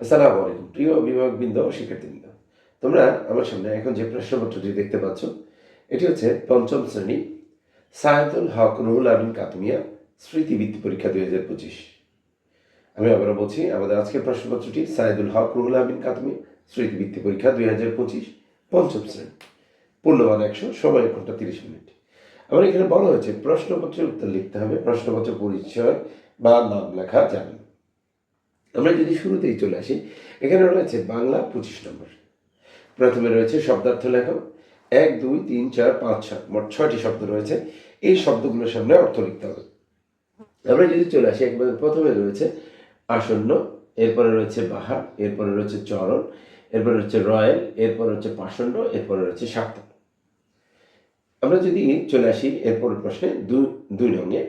আসসালামু আলাইকুম। প্রিয় অভিভাবকবৃন্দ ও শিক্ষার্থীবৃন্দ, তোমরা আমার সামনে এখন যে প্রশ্নপত্রটি দেখতে পাচ্ছ, এটি হচ্ছে পঞ্চম শ্রেণি সায়দুল হক রুহুল আমিন কাতুমিয়া স্মৃতিবৃত্তি পরীক্ষা দুই হাজার পঁচিশ। আমি আবারও বলছি, আমাদের আজকের প্রশ্নপত্রটি সাইদুল হক রুহুল আমিন কাতুমিয়া স্মৃতিবৃত্তি পরীক্ষা দুই হাজার পঁচিশ, পঞ্চম শ্রেণি। পূর্ণমান একশো সময় এক ঘণ্টা তিরিশ মিনিট। আমার এখানে বলা হয়েছে, প্রশ্নপত্রের উত্তর লিখতে হবে, প্রশ্নপত্র পরিচয় বা নাম লেখা জানেন। আমরা যদি শুরুতেই চলে আসি, এখানে রয়েছে বাংলা পঁচিশ নম্বর। প্রথমে রয়েছে শব্দার্থ লেখো এক, দুই, তিন, চার, পাঁচ ছয় মোট ছয়টি শব্দ রয়েছে। এই শব্দগুলোর সামনে অর্থ লিখতে হবে। আমরা যদি চলে আসি, একবারে প্রথমে রয়েছে আসন্ন, এরপরে রয়েছে বাহার এরপরে রয়েছে চরণ, এরপরে রয়েছে রয়্যাল এরপরে হচ্ছে পাষণ্ড, এরপরে রয়েছে সার্থক আমরা যদি চলে আসি এরপরের প্রশ্নে দুই দুই নঙ্গে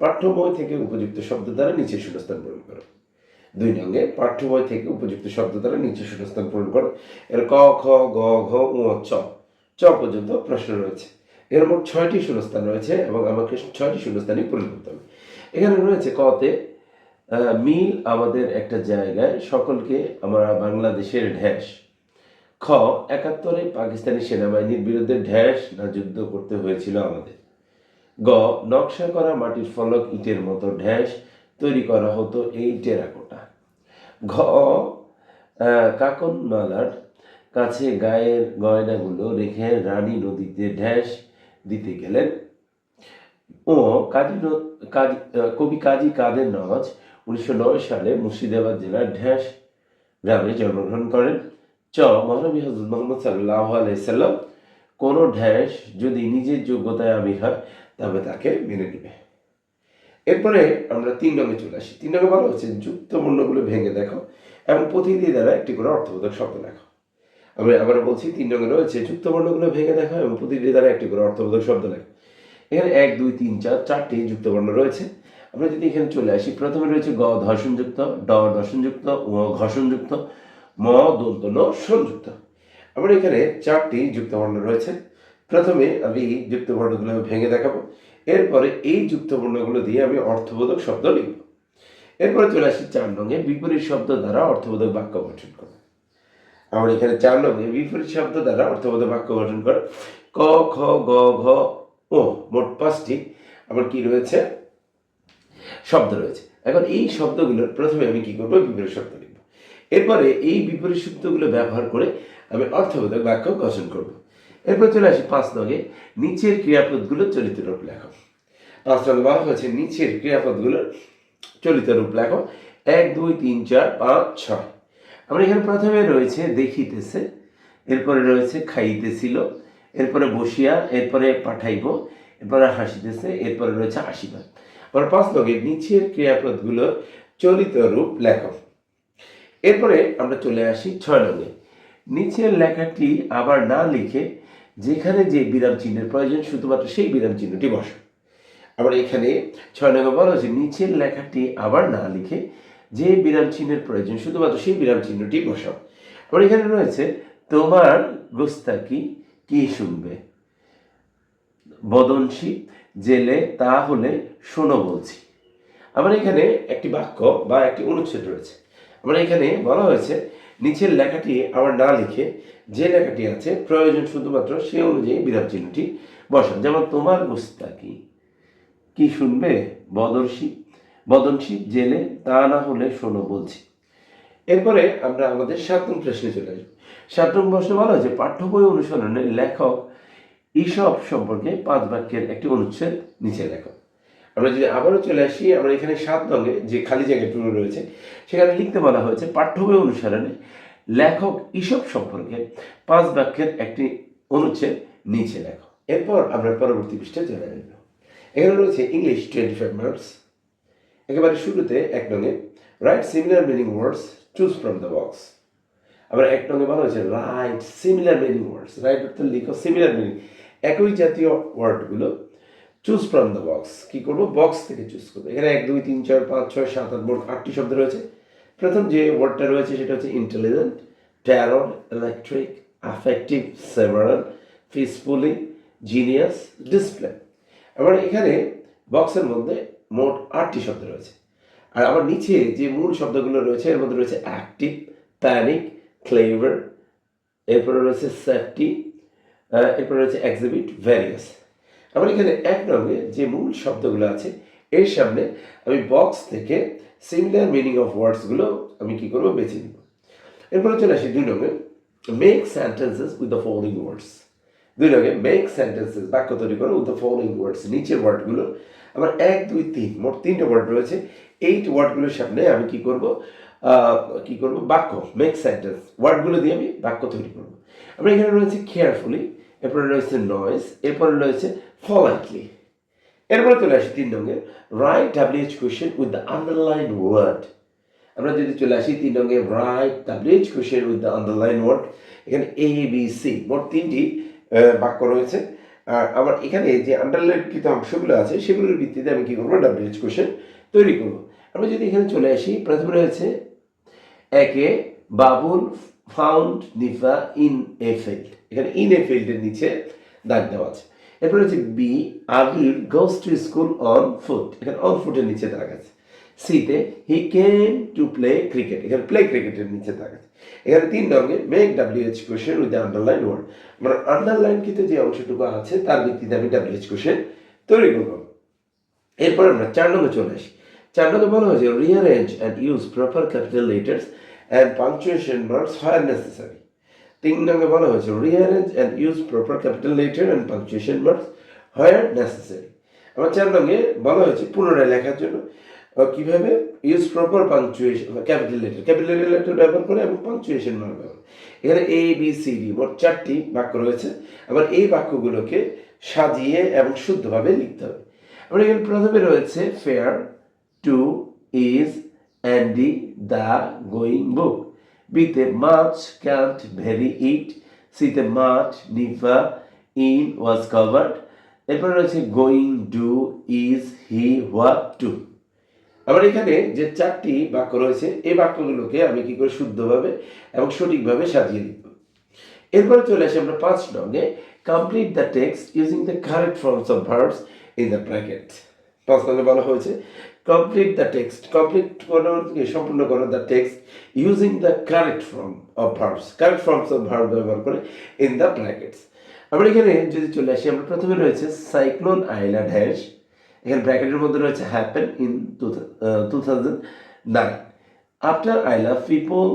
পাঠ্য বই থেকে উপযুক্ত শব্দ দ্বারা নিচের শূন্যস্থান পূরণ করো। দুই নঙ্গে পাঠ্য বই থেকে উপযুক্ত শব্দ দ্বারা নিচে শূন্যস্থান পূরণ করো। এর ক, খ, গ, ঘ, উ চ। চ পর্যন্ত প্রশ্ন রয়েছে। এর মোট ছয়টি শূন্যস্থান রয়েছে এবং আমাকে ছয়টি শূন্যস্থানই পূরণ করতে হবে। এখানে রয়েছে কতে মিল আমাদের একটা জায়গায়, সকলকে আমরা বাংলাদেশের ঢ্যাস। খ, একাত্তরে পাকিস্তানি সেনাবাহিনীর বিরুদ্ধে ঢ্যাস না যুদ্ধ করতে হয়েছিল আমাদের। গ, নকশা করা মাটির ফলক ইটের মতো ঢ্যাস তৈরি করা হতো এই টেরাকোটা ঘ কাকনমালার কাছে গায়ের গয়নাগুলো রেখে রানী নদীতে ঢ্যাস দিতে গেলেন। ও কাজী কাজী কবি কাজী কাদের নওয়াজ উনিশশো নয় সালে মুর্শিদাবাদ জেলার ঢ্যাস গ্রামে জন্মগ্রহণ করেন। চ মহানবী হজরত মোহাম্মদ সাল্লাহ আলাইসাল্লাম কোনো ঢ্যাস যদি নিজের যোগ্যতায় আমির হয়, তবে তাকে মেনে নেবে। এরপরে আমরা তিন রঙে চলে আসি। তিন রঙে বলা হচ্ছে যুক্ত বর্ণগুলো ভেঙে দেখো এবং প্রতিটি দ্বারা একটি করে অর্থবোধক শব্দ লেখো। আমি আবার বলছি, তিন রঙে রয়েছে যুক্ত বর্ণগুলো ভেঙে দেখো এবং প্রতিটি দ্বারা একটি করে অর্থবোধক শব্দ লেখো। এখানে এক, দুই, তিন, চার, চারটি যুক্ত বর্ণ রয়েছে। আমরা যদি এখানে চলে আসি, প্রথমে রয়েছে গ ধর্ষণযুক্ত ড দর্শনযুক্ত ও ঘর্ষণযুক্ত ম দন্ত ন সংযুক্ত আমরা এখানে চারটি যুক্ত বর্ণ রয়েছে। প্রথমে আমি যুক্ত বর্ণগুলো ভেঙে দেখাবো। এরপরে এই যুক্ত বর্ণগুলো দিয়ে আমি অর্থবোধক শব্দ লিখব। এরপরে চলে আসি চার নঙ্গে বিপরীত শব্দ দ্বারা অর্থবোধক বাক্য গঠন করো। আমরা এখানে চার নঙ্গে বিপরীত শব্দ দ্বারা অর্থবোধক বাক্য গঠন করো। ক, খ, গ, ঘ ও মোট পাঁচটি। আবার কি রয়েছে? শব্দ রয়েছে। এখন এই শব্দগুলোর প্রথমে আমি কি করব? বিপরীত শব্দ লিখব। এরপরে এই বিপরীত শব্দগুলো ব্যবহার করে আমি অর্থবোধক বাক্য গঠন করব। এরপর চলে আসি পাঁচ নগে নিচের ক্রিয়াপদগুলো চলিত রূপ লেখো। পাঁচ নগে বলা হয়েছে নিচের ক্রিয়াপদগুলোর চলিত রূপ লেখো। এক, দুই, তিন, চার, পাঁচ, ছয়। আমরা এখানে প্রথমে রয়েছে দেখিতেছে, এরপরে রয়েছে খাইতেছিল, এরপরে বসিয়া, এরপরে পাঠাইব, এরপরে হাসিতেছে, এরপরে রয়েছে আশীর্বাদ আবার পাঁচ নগে নিচের ক্রিয়াপদগুলোর চলিত রূপ লেখো। এরপরে আমরা চলে আসি ছয় নঙ্গে নিচের লেখাটি আবার না লিখে যেখানে যে বিরাম চিহ্নের প্রয়োজন, শুধুমাত্র সেই বিরাম চিহ্নটি বসা। আবার এখানে ছয় নম্বর বলা হয়েছে, নিচের লেখাটি আবার না লিখে যে বিরাম চিহ্নের প্রয়োজন, শুধুমাত্র সেই বিরাম চিহ্নটি বসাও। আবার এখানে রয়েছে, তোমার গোস্তাকি কি? শুনবে? বদনশী, জেলে, তাহলে শোনো বলছি। আবার এখানে একটি বাক্য বা একটি অনুচ্ছেদ রয়েছে। আমরা এখানে বলা হয়েছে নিচের লেখাটি আবার না লিখে যে লেখাটি আছে, প্রয়োজন শুধুমাত্র সে অনুযায়ী বিরাম চিহ্নটি বসান। যেমন তোমার গোস্তাকি কি? শুনবে? বদর্শী। বদনশী জেলে, তা না হলে শোনো বলছি। এরপরে আমরা আমাদের সাত নম্বর প্রশ্নে চলে আসব সাত নম্বর প্রশ্নে বলা হয়েছে, পাঠ্য বই অনুসরণে লেখক ঈসব সম্পর্কে পাঁচ বাক্যের একটি অনুচ্ছেদ নিচে লেখক আমরা যদি আবারও চলে আসি, আমরা এখানে সাত রঙে যে খালি জায়গাটুকু রয়েছে, সেখানে লিখতে বলা হয়েছে পাঠ্য বই অনুসরণে লেখক ঈসব সম্পর্কে পাঁচ বাক্যের একটি অনুচ্ছেদ নিচে লেখো। এরপর আমরা পরবর্তী পৃষ্ঠায় চলে যাব এখানে রয়েছে ইংলিশ টোয়েন্টি ফাইভ মার্কস একেবারে শুরুতে এক নঙে write similar meaning words choose from the box আবার এক নঙে বলা হয়েছে write similar meaning words write অর্থ লিখো সিমিলার মিনিং একই জাতীয় ওয়ার্ডগুলো চুজ ফ্রম দ্য বক্স কি করব? বক্স থেকে চুজ করব। এখানে এক, দুই, তিন, চার, পাঁচ, ছয়, সাত, আট, মোট আটটি শব্দ রয়েছে। প্রথম যে ওয়ার্ডটা রয়েছে সেটা হচ্ছে intelligent terror electric affective several peacefully genius display আবার এখানে বক্সের মধ্যে মোট আটটি শব্দ রয়েছে। আর আমার নিচে যে মূল শব্দগুলো রয়েছে, এর মধ্যে রয়েছে অ্যাক্টিভ প্যানিক ক্লেভার এরপরে রয়েছে সেফটি এরপরে রয়েছে এক্সিবিট ভ্যারিয়াস আমার এখানে এক রঙে যে মূল শব্দগুলো আছে, এর সামনে আমি বক্স থেকে সিমিলার মিনিং অফ ওয়ার্ডসগুলো আমি কি করব, বেছে নিব। এরপরে চলে আসি দুই রঙে make sentences with the following words দুই রঙে মেক সেন্টেন্সেস বাক্য তৈরি করো উইথ দ্য ফলোইং ওয়ার্ডস নিচের ওয়ার্ডগুলো আমার এক, দুই, তিন, মোট তিনটে ওয়ার্ড রয়েছে। এইট ওয়ার্ডগুলোর সামনে আমি কি করব কি করব, বাক্য মেক সেন্টেন্স ওয়ার্ডগুলো দিয়ে আমি বাক্য তৈরি করব। আমরা এখানে রয়েছে কেয়ারফুলি এরপরে রয়েছে নয়েস এরপরে রয়েছে ফলাইটলি এরপরে চলে আসি তিন রঙে write WH question with the underline word আমরা যদি চলে আসি তিন রঙে write WH question with the underline word এখানে এ বি সি মোট তিনটি বাক্য রয়েছে। আর আমার এখানে যে আন্ডারলাইনকৃত অংশগুলো আছে, সেগুলোর ভিত্তিতে আমি কি করব? ডাব্লিউএইচ কোয়েশ্চেন তৈরি করব। আমরা যদি এখানে চলে আসি, প্রথমে রয়েছে, একে Babul found knife in a field এখানে ইন এ ফিল্ডের নিচে দাগ দেওয়া আছে। এরপরে হচ্ছে B Abir goes to school on foot এখানে অন ফুটের নিচে দাগ আছে। সিতে he came to play cricket এখানে প্লে ক্রিকেটের নিচে দাগ আছে। এখানে তিন রঙে make W H question with underline word মানে আন্ডারলাইন কিন্তু যে অংশটুকু আছে, তার ভিত্তিতে আমি ডাব্লিউ এইচ কোশ্চেন তৈরি করব। এরপর আমরা চার নম্বর চলে আসি। চার নম্বর বলা হয়েছে rearrange and use proper capital letters and punctuation marks where necessary তিন নম্বরে বলা হয়েছে rearrange and use proper capital letter and punctuation marks where necessary আমার চার নম্বরে বলা হয়েছে, পুনরায় লেখার জন্য কীভাবে use proper punctuation capital letter capital letter ব্যবহার করে এবং পাংচুয়েশন মার্ক ব্যবহার এখানে এ বি সি ডি মোট চারটি বাক্য রয়েছে। আবার এই বাক্যগুলোকে সাজিয়ে এবং শুদ্ধভাবে লিখতে হবে। আমরা এখানে প্রথমে রয়েছে fair to is Andy the going book বিতে মাছ ক্যান্ট ভেরি ইট সিতে মাঠ নিভা ইন ওয়াজ কভার্ড এরপরে রয়েছে going do is he what to আবার এখানে যে চারটি বাক্য রয়েছে, এই বাক্যগুলোকে আমি কি করে শুদ্ধভাবে এবং সঠিকভাবে সাজিয়ে লিখব এরপরে চলে আসি আমরা পাঁচ নঙ্গে complete the text using the correct forms of verbs in the bracket পাঁচ নঙ্গে বলা হয়েছে। কমপ্লিট দ্য টেক্সট কমপ্লিট করো সম্পূর্ণ করো the text using the correct form of verbs correct forms of verb ব্যবহার করে ইন দ্য ব্র্যাকেটস আমরা এখানে যদি চলে আসি, আমরা প্রথমে রয়েছে সাইক্লোন আইলা ড্যাশ এখানে ব্র্যাকেটের মধ্যে রয়েছে happen in two thousand nine after I love people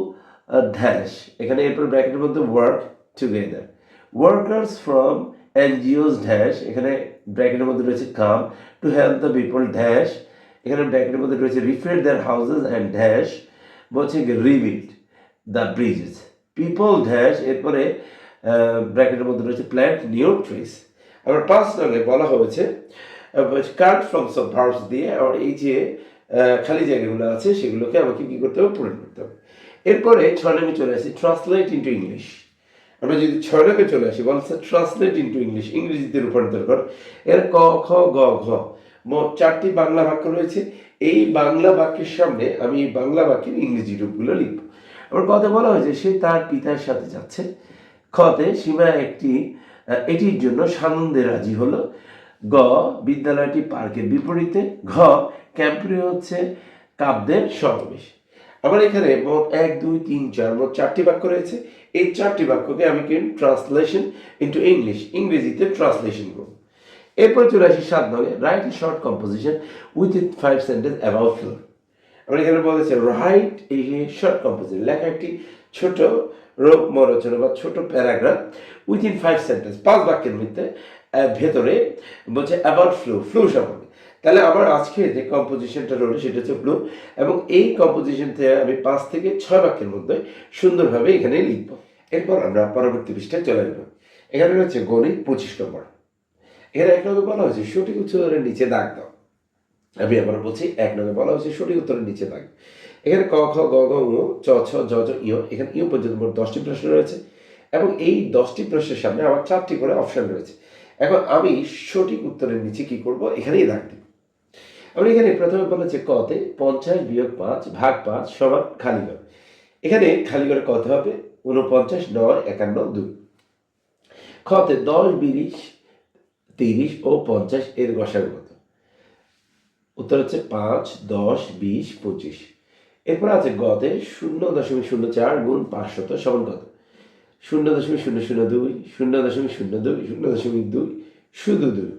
dash এখানে এরপর ব্র্যাকেটের মধ্যে work together workers from NGOs dash এখানে ব্র্যাকেটের মধ্যে রয়েছে come to help the people dash এখানে ব্র্যাকেটের মধ্যে রয়েছে repair their houses and dash বলছে rebuild the bridges people dash এরপরে ব্র্যাকেটের মধ্যে রয়েছে প্ল্যান্ট নিউ ট্রিস আবার পাঁচ নঙ্গে বলা হয়েছে কার্ড ফ্রমস অফ ভার্বস দিয়ে আর এই যে খালি জায়গাগুলো আছে, সেগুলোকে আমাকে কি করতে হবে, পূরণ করতে হবে। এরপরে ছয় নঙ্গে চলে আসি ট্রান্সলেট ইন্টু ইংলিশ আমরা যদি ছয় নামে চলে আসি, বলছে ট্রান্সলেট ইন্টু ইংলিশ ইংরেজিতে রূপান্তর কর। এর ক, খ, গ, ঘ। চারটি বাংলা বাক্য রয়েছে। এই বাংলা বাক্যের সামনে আমি এই বাংলা বাক্যের ইংরেজি রূপগুলো লিখব। আমার কথা বলা হয়েছে, সে তার পিতার সাথে যাচ্ছে। খতে সীমা একটি এটির জন্য সানন্দে রাজি হলো। গ, বিদ্যালয়টি পার্কের বিপরীতে। ঘ ক্যাম্পটি হচ্ছে কাব্যের সমাবেশ। আমার এখানে মোট এক, দুই, তিন, চার, মোট চারটি বাক্য রয়েছে। এই চারটি বাক্যকে আমি কিন্তু ট্রান্সলেশন ইন্টু ইংলিশ ইংরেজিতে ট্রান্সলেশন করব। এরপর চলে আসি সাত নয় write a short composition within five sentence about floor আমরা এখানে বলেছে রাইট এই শর্ট কম্পোজিশন লেখা একটি ছোট রোগ রচনা বা ছোট paragraph within five sentence পাঁচ বাক্যের মধ্যে ভেতরে বলছে অ্যাবাউট ফ্লু ফ্লু সম্পর্কে। তাহলে আমার আজকে যে কম্পোজিশনটা রয়েছে সেটা হচ্ছে ফ্লু এবং এই কম্পোজিশন থেকে আমি পাঁচ থেকে ছয় বাক্যের মধ্যে সুন্দরভাবে এখানে লিখব। এরপর আমরা পরবর্তী পৃষ্ঠায় চলে যাব এখানে রয়েছে গণিত পঁচিশ নম্বর। এখানে এক নম্বর বলা হয়েছে, সঠিক উচ্চারণের নিচে দাগ দাও। আমি আবার বলছি, এক নম্বর বলা হয়েছে, সঠিক উত্তরের নিচে দাগ। এখানে ক, খ, গ গ, ঙ, চ, ছ জ জ ইয় এখানে ইয় পর্যন্ত মোট দশটি প্রশ্ন রয়েছে এবং এই দশটি প্রশ্নের সামনে আমার চারটি করে অপশন রয়েছে। এখন আমি সঠিক উত্তরের নিচে কি করব, এখানেই দাগ দিব আমরা এখানে প্রথমে বলেছে কতে পঞ্চাশ বিয়োগ পাঁচ ভাগ পাঁচ সমান খালিঘর। এখানে খালিঘরে কত হবে? উনপঞ্চাশ নয়, একান্ন, দুই। খতে দশ বিশ তিরিশ ও পঞ্চাশ এর গসাগু কত? উত্তর হচ্ছে পাঁচ, দশ, বিশ, পঁচিশ। এরপর আছে গতে শূন্য দশমিক শূন্য চার গুণ পাঁচশত সমান কত? শূন্য দশমিক শূন্য শূন্য দুই, শূন্য দশমিক শূন্য দুই, শূন্য দশমিক দুই, শুধু দুই।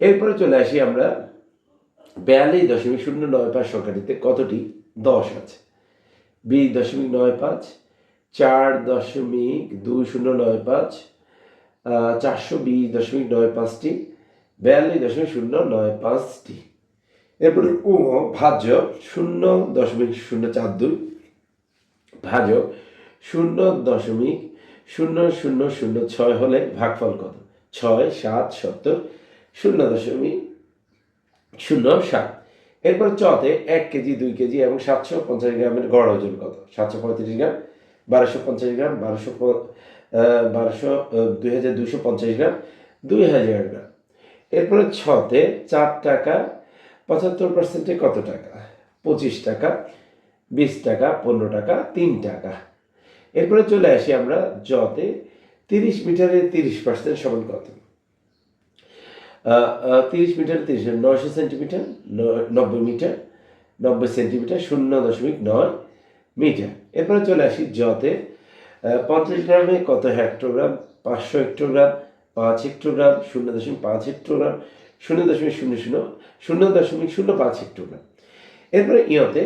এরপরে চলে আসি আমরা বিয়াল্লিশ দশমিক শূন্য নয় পাঁচ সংখ্যাটিতে কতটি? দশ আছে। বিশ দশমিক নয় পাঁচ, চার দশমিক দুই শূন্য নয় পাঁচ চারশো বিশ দশমিক নয় পাঁচটি, বিয়াল্লিশ দশমিক শূন্য নয় পাঁচটি। এরপরে ও ভাজ্য শূন্য দশমিক শূন্য চার দুই, ভাজ্য শূন্য দশমিক শূন্য শূন্য শূন্য ছয় হলে ভাগফল কত? ছয়, সাত, সত্তর, শূন্য দশমিক শূন্য সাত। এরপর চতে এক কেজি, দুই কেজি এবং সাতশো পঞ্চাশ গ্রামের গড় ওজন কত? সাতশো পঁয়ত্রিশ গ্রাম, বারোশো পঞ্চাশ গ্রাম, বারোশো বারোশো দুই হাজার দুশো পঞ্চাশ গ্রাম দুই হাজার গ্রাম। এরপরে ছতে চার টাকা, পঁচাত্তর পার্সেন্টে কত টাকা? পঁচিশ টাকা, বিশ টাকা, পনেরো টাকা, তিন টাকা। এরপরে চলে আসি আমরা জতে, তিরিশ মিটারে তিরিশ পার্সেন্ট সমান কত? তিরিশ মিটার তিরিশ নয়শো সেন্টিমিটার নব্বই মিটার, নব্বই সেন্টিমিটার, শূন্য দশমিক নয় মিটার। এরপরে চলে আসি জতে পঞ্চাশ গ্রামে কত হেক্টোগ্রাম পাঁচশো হেক্টোগ্রাম পাঁচ হেক্টোগ্রাম শূন্য দশমিক পাঁচ হেক্টোগ্রাম শূন্য দশমিক শূন্য শূন্য শূন্য দশমিক শূন্য পাঁচ হেক্টোগ্রাম এরপরে ইয়তে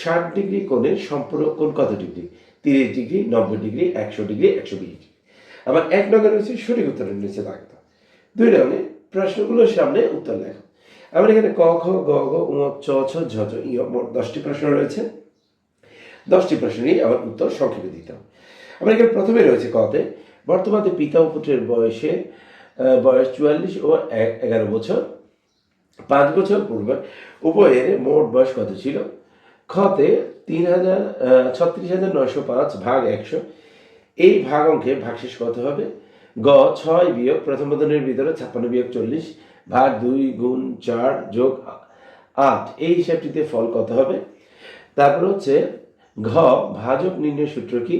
ষাট ডিগ্রি কোণের সম্পূর্ণ কোণ কত ডিগ্রি? তিরিশ ডিগ্রি, নব্বই ডিগ্রি, একশো ডিগ্রি, একশো বিশ ডিগ্রি। আবার এক নঙ্গে রয়েছে সঠিক উত্তরের নিচে দাগত দুই নঙ্গে প্রশ্নগুলোর সামনে উত্তর লেখো। আমার এখানে ক খ গ গ উম চ, ছ, ঝ ঝ, ই মোট দশটি প্রশ্ন রয়েছে। দশটি প্রশ্নেরই আমার উত্তর সংক্ষেপে দিতে হবে। আমার এখানে প্রথমে রয়েছে কতে। বর্তমানে পিতা ও পুত্রের বয়সে বয়স চুয়াল্লিশ ও এগারো বছর। পাঁচ বছর পূর্বে উভয়ের মোট বয়স কত ছিল? খতে তিন হাজার ছত্রিশ হাজার নয়শো পাঁচ ভাগ একশো। এই ভাগ অঙ্কে ভাগশেষ কত হবে? গ, ছয় বিয়োগ প্রথম পদনের ভিতরে ছাপ্পান্ন বিয়োগ চল্লিশ ভাগ দুই গুণ চার যোগ আট। এই হিসাবটিতে ফল কত হবে? তারপর হচ্ছে ঘ, ভাজক নির্ণয় সূত্র কি?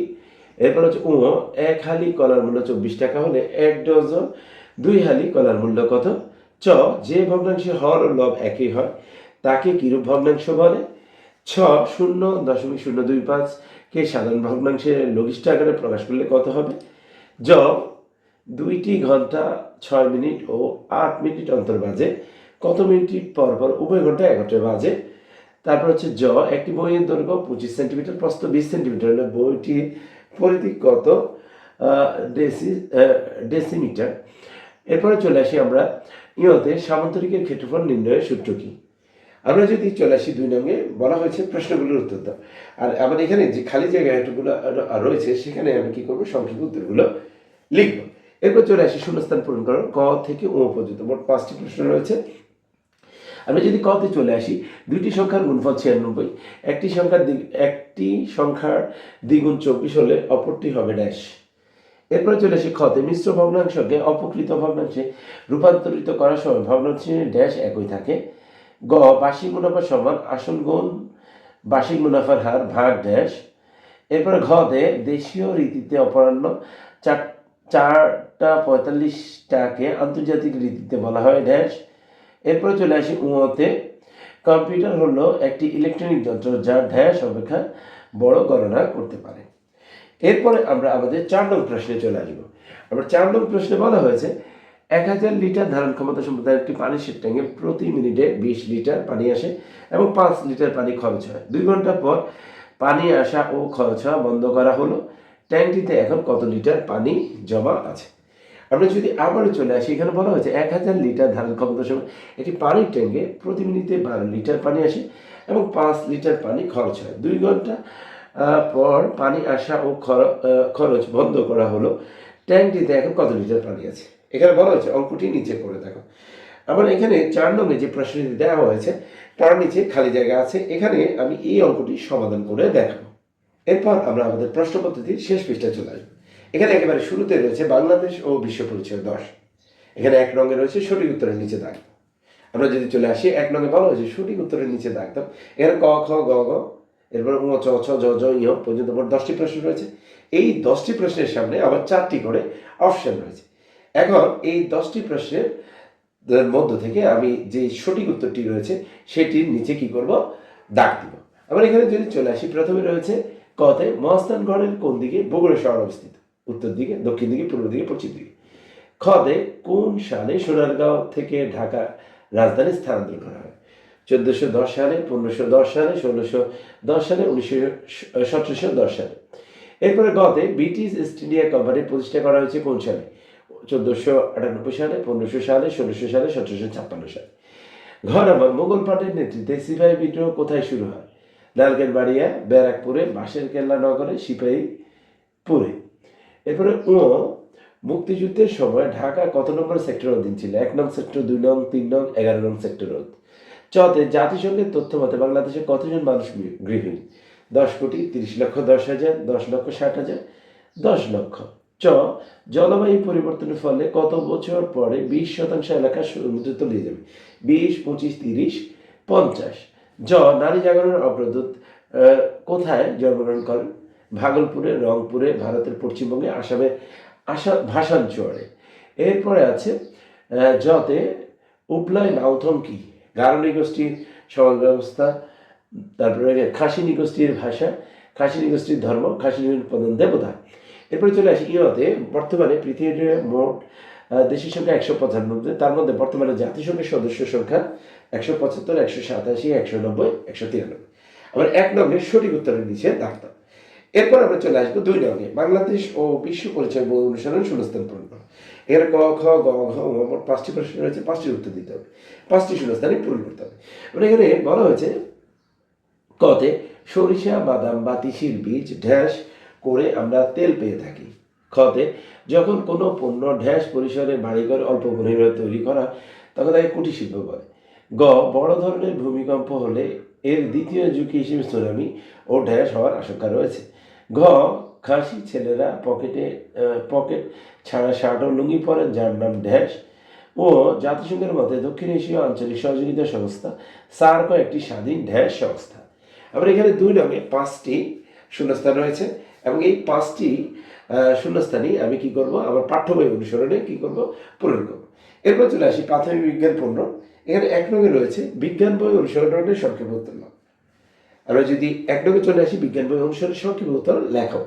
এরপর হচ্ছে ও এক হালি কলার মূল্য চব্বিশ টাকা হলে এক ডজন, দুই হালি কলার মূল্য কত? চ, যে ভগ্নাংশে হর ও লব একই হয়, তাকে কিরূপ ভগ্নাংশ বলে? ছ, শূন্য দশমিক শূন্য দুই পাঁচ, কে সাধারণ ভগ্নাংশে লঘিষ্ঠ আকারে প্রকাশ করলে কত হবে? জ, দুইটি ঘণ্টা, ছয় মিনিট ও আট মিনিট অন্তর বাজে, কত মিনিট পর পর উভয় ঘণ্টা এগারোটায় বাজে? তারপর হচ্ছে জ, একটি বইয়ের দৈর্ঘ্য পঁচিশ সেন্টিমিটার, প্রস্থ বিশ সেন্টিমিটার হলে বইটি পরিধি কত? Deci decimetre. এরপরে চলে আসি আমরা ইয়তে সামান্তরিকের ক্ষেত্রফল নির্ণয়ের সূত্র কি? আমরা যদি চলে আসি দুই নঙ্গে বলা হয়েছে প্রশ্নগুলোর উত্তর দাও। আর আমার এখানে যে খালি জায়গাগুলো রয়েছে, সেখানে আমি কী করব? সংক্ষিপ্ত উত্তরগুলো লিখব। এরপর চলে আসি শূন্যস্থান পূরণ করো ক থেকে ও পর্যন্ত। মোট পাঁচটি প্রশ্ন রয়েছে। আমরা যদি কতে চলে আসি, দুইটি সংখ্যার গুণফল ছিয়ানব্বই। একটি সংখ্যার একটি সংখ্যার দ্বিগুণ চব্বিশ হলে অপরটি হবে ড্যাশ এরপরে চলে আসি খতে মিশ্র ভগ্নাংশকে অপকৃত ভগ্নাংশে রূপান্তরিত করার সময় ভগ্নাংশের ড্যাশ একই থাকে। গ, বার্ষিক মুনাফা সমান আসল গুণ, বার্ষিক মুনাফার হার ভাগ ড্যাশ এরপরে ঘতে দেশীয় রীতিতে অপরাহ্ন, চার, চারটা পঁয়তাল্লিশটাকে আন্তর্জাতিক রীতিতে বলা হয় ড্যাশ এরপরে চলে আসি উঁতে কম্পিউটার হলো একটি ইলেকট্রনিক যন্ত্র যা ড্যাশ অপেক্ষা বড় গণনা করতে পারে। এরপরে আমরা আমাদের চার নং প্রশ্নে চলে আসব। আমরা চার নং প্রশ্নে বলা হয়েছে, এক হাজার লিটার ধারণ ক্ষমতা সম্পন্ন একটি পানির সেট ট্যাঙ্কে প্রতি মিনিটে বিশ লিটার পানি আসে এবং পাঁচ লিটার পানি খরচ হয়। দুই ঘণ্টা পর পানি আসা ও খরচ হওয়া বন্ধ করা হলো। ট্যাঙ্কটিতে এখন কত লিটার পানি জমা আছে? আমরা যদি আবারও চলে আসি, এখানে বলা হয়েছে এক হাজার লিটার ধারণ ক্ষমতা সময় একটি পানির ট্যাঙ্কে প্রতি মিনিটে বারো লিটার পানি আসে এবং পাঁচ লিটার পানি খরচ হয়। দুই ঘণ্টা পর পানি আসা ও খর- খরচ বন্ধ করা হলো। ট্যাঙ্কটিতে এখন কত লিটার পানি আছে? এখানে বলা হয়েছে অঙ্কটি নিচে করে দেখো। আবার এখানে চার নম্বরে যে প্রশ্নটি দেওয়া হয়েছে, তার নিচে খালি জায়গা আছে। এখানে আমি এই অঙ্কটি সমাধান করে দেখাবো। এরপর আমরা আমাদের প্রশ্ন পদ্ধতির শেষ পৃষ্ঠায় চলে আসব। এখানে একেবারে শুরুতে রয়েছে বাংলাদেশ ও বিশ্ব পরিচয় দশ। এখানে এক রঙে রয়েছে সঠিক উত্তরের নিচে দাগ। আমরা যদি চলে আসি, এক রঙে বলা হয়েছে, সঠিক উত্তরের নিচে দাগতাম এখানে ক খ, গ গ, এরপর উ চ, ছ জ জ ইয় পর্যন্ত মোট দশটি প্রশ্ন রয়েছে। এই দশটি প্রশ্নের সামনে আবার চারটি করে অপশন রয়েছে। এখন এই দশটি প্রশ্নের মধ্য থেকে আমি যে সঠিক উত্তরটি রয়েছে, সেটির নিচে কি করব? দাগ দিব। আমরা এখানে যদি চলে আসি, প্রথমে রয়েছে কতে মহাস্থানগড়ের কোন দিকে? বগুড়া শহর অবস্থিত। উত্তর দিকে, দক্ষিণ দিকে, পূর্ব দিকে, পশ্চিম দিকে। খতে কোন সালে সোনারগাঁও থেকে ঢাকা রাজধানী স্থানান্তর করা হয়? চোদ্দশো দশ সালে, পনেরোশো দশ সালে, ষোলোশো দশ সালে, উনিশশো সতেরোশো দশ সালে। এরপরে গতে ব্রিটিশ ইস্ট ইন্ডিয়া কোম্পানি প্রতিষ্ঠা করা হয়েছে কোন সালে? চোদ্দোশো আটানব্বই সালে, পনেরোশো সালে, ষোলোশো সালে, সতেরোশো ছাপ্পান্ন সালে। ঘর আমার মোগল পাটের নেতৃত্বে সিপাহী বিদ্রোহ কোথায় শুরু হয়? লালকেন বাড়িয়া ব্যারাকপুরে বাঁশের কেল্লা নগরে, সিপাহীপুরে। এরপরে ও মুক্তিযুদ্ধের সময় ঢাকা কত নম্বর সেক্টর অধীন ছিল? এক নং সেক্টর দুই নং, তিন নং, এগারো নং সেক্টর অধীন। চতে জাতিসংঘের তথ্য মতে বাংলাদেশে কতজন মানুষ গৃ- গৃহিণী? দশ কোটি তিরিশ লক্ষ, দশ হাজার, দশ লক্ষ, ষাট হাজার, দশ লক্ষ। চ, জলবায়ু পরিবর্তনের ফলে কত বছর পরে বিশ শতাংশ এলাকা সমুদ্রে তলিয়ে যাবে? বিশ, পঁচিশ, তিরিশ, পঞ্চাশ। জ, নারী জাগরণের অগ্রদূত কোথায় জন্মগ্রহণ করেন? ভাগলপুরে রংপুরে ভারতের পশ্চিমবঙ্গে আসামে আসাম ভাষাঞ্চলে এরপরে আছে আহ, জতে উপলয় নাউথম কি গারণী গোষ্ঠীর সমাজ ব্যবস্থা তারপরে খাসিনী গোষ্ঠীর ভাষা খাসিনী গোষ্ঠীর ধর্ম খাসিনী প্রধান দেবতা। এরপরে চলে আসি ইয়তে বর্তমানে পৃথিবীর মোট দেশের সংখ্যা একশো পঁচানব্বই তার মধ্যে বর্তমানে জাতিসংঘের সদস্য সংখ্যা একশো পঁচাত্তর একশো সাতাশি একশো নব্বই একশো তিরানব্বই। আবার এক নঙ্গে সঠিক উত্তরের নিচে ডাক্তার এরপর আমরা চলে আসব দুই নঙ্গে বাংলাদেশ ও বিশ্ব পরিচয় বই অনুসরণ শূন্যস্থান পূরণ। এখানে ক, খ, গ, ঘ পাঁচটি প্রশ্ন রয়েছে, পাঁচটি উত্তর দিতে হবে। পাঁচটি শূন্যস্থানে পূরণ করতে হবে। মানে এখানে বলা হয়েছে, কতে সরিষা, বাদাম বা তিসির বীজ ঢ্যাঁস করে আমরা তেল পেয়ে থাকি। খতে যখন কোনো পণ্য ঢ্যাঁস পরিসরে বাড়িঘর অল্প পরিমাণে তৈরি করা তখন তাকে কুটির শিল্প বলে। গ, বড় ধরনের ভূমিকম্প হলে এর দ্বিতীয় ঝুঁকি হিসেবে সুনামি ও ঢ্যাঁস হওয়ার আশঙ্কা রয়েছে। ঘ, খাসি ছেলেরা পকেটে পকেট ছাড়া শার্ট ও লুঙ্গি পরেন, যার নাম ঢ্যাঁস ও জাতিসংঘের মতে দক্ষিণ এশীয় আঞ্চলিক সহযোগিতা সংস্থা সার্ক একটি স্বাধীন ঢ্যাঁস সংস্থা। আবার এখানে দুই নঙে পাঁচটি শূন্যস্থান রয়েছে এবং এই পাঁচটি শূন্যস্থানই আমি কি করব? আমার পাঠ্য বই অনুসরণে কি করব? পূরণ করব। এরপর চলে আসি প্রাথমিক বিজ্ঞান পণ্য। এখানে এক নঙে রয়েছে, বিজ্ঞান বই অনুসরণের সংক্ষেপ উত্তর নাও। আমরা যদি এক নঙে চলে আসি, বিজ্ঞান বই অনুসরণের সংক্ষেপ উত্তর লেখো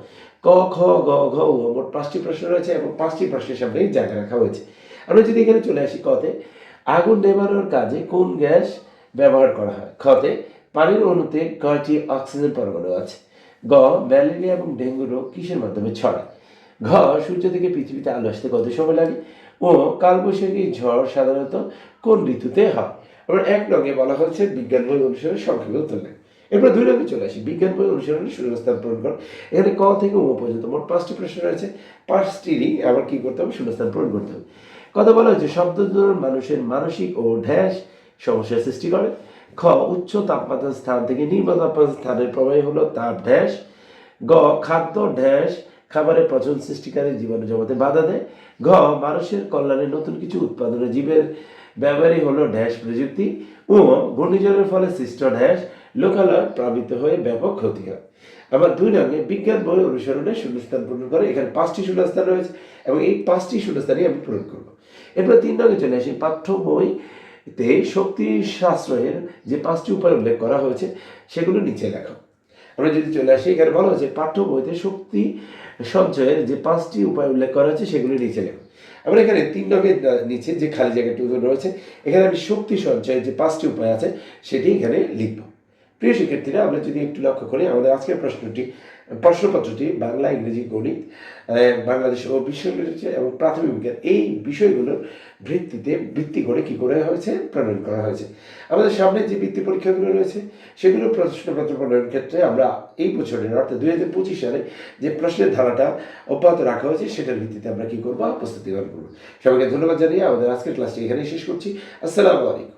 ক, খ, গ, ঘ মোট পাঁচটি প্রশ্ন রয়েছে এবং পাঁচটি প্রশ্নের সামনে জায়গা রাখা হয়েছে। আমরা যদি এখানে চলে আসি কতে আগুন নেভানোর কাজে কোন গ্যাস ব্যবহার করা হয়? খতে পানির অণুতে কয়টি অক্সিজেন পরমাণু আছে? গ, ম্যালেরিয়া এবং ডেঙ্গু রোগ কিসের মাধ্যমে ছড়ায়? ঘ, সূর্য থেকে পৃথিবীতে আলো আসতে কত সময় লাগে? ও কালবৈশাখী ঝড় সাধারণত কোন ঋতুতে হয়? আবার এক নঙ্গে বলা হচ্ছে বিজ্ঞান বই অনুসারে সংক্ষেপে উত্তর নেয় এরপর দুই নঙ্গে চলে আসি। বিজ্ঞান বই অনুসরণে শূন্যস্থান পূরণ কর। এখানে ক থেকে ও পর্যন্ত মোট পাঁচটি প্রশ্ন রয়েছে। পাঁচটিরই আবার কী করতে হবে? শূন্যস্থান পূরণ করতে হবে। কথা বলা হচ্ছে শব্দ মানুষের মানসিক ও ঢ্যাস সমস্যার সৃষ্টি করে। খ, উচ্চ তাপমাত্রার স্থান থেকে নিম্ন তাপমাত্রার স্থানের প্রবাহ হলো তাপ ঢ্যাস গ, খাদ্য ঢ্যাস খাবারের পচন সৃষ্টিকারী জীবাণু জমাতে বাধা দেয়। ঘ মানুষের কল্যাণে নতুন কিছু উৎপাদনে জীবের ব্যবহারই হলো ঢ্যাস প্রযুক্তি ও ঘূর্ণিঝড়ের ফলে সৃষ্ট ঢ্যাস লোকালয় প্লাবিত হয়ে ব্যাপক ক্ষতি হয়। আবার দুই নঙ্গে বিজ্ঞান বই অনুসরণে শূন্যস্থান পূরণ করে। এখানে পাঁচটি শূন্যস্থান রয়েছে এবং এই পাঁচটি শূন্যস্থানই আমি পূরণ করব। এরপর তিন নঙ্গে চলে আসি পাঠ্য বই তে শক্তি সাশ্রয়ের যে পাঁচটি উপায় উল্লেখ করা হয়েছে, সেগুলো নিচে লেখো। আমরা যদি চলে আসি, এখানে বলা হয়েছে পাঠ্য বইতে শক্তি সঞ্চয়ের যে পাঁচটি উপায় উল্লেখ করা হয়েছে, সেগুলি নিচে লেখো আমরা এখানে তিন নগের নিচে যে খালি জায়গাটি রয়েছে, এখানে আমি শক্তি সঞ্চয়ের যে পাঁচটি উপায় আছে, সেটি এখানে লিখব। প্রিয় শিক্ষার্থীরা, আমরা যদি একটু লক্ষ্য করি, আমাদের আজকের প্রশ্নটি, প্রশ্নপত্রটি বাংলা, ইংরেজি, গণিত বাংলাদেশ ও বিশ্ব এবং প্রাথমিক বিজ্ঞান। এই বিষয়গুলোর ভিত্তিতে ভিত্তি করে কি করে হয়েছে? প্রণয়ন করা হয়েছে। আমাদের সামনে যে বৃত্তি পরীক্ষাগুলো রয়েছে, সেগুলো প্রশ্নপত্র প্রণয়নের ক্ষেত্রে আমরা এই বছরের, অর্থাৎ দুই হাজার পঁচিশ সালে যে প্রশ্নের ধারাটা অব্যাহত রাখা হয়েছে, সেটার ভিত্তিতে আমরা কি করব? প্রস্তুতি গ্রহণ করব। সবাইকে ধন্যবাদ জানিয়ে আমাদের আজকের ক্লাসটি এখানেই শেষ করছি। আসসালামু আলাইকুম।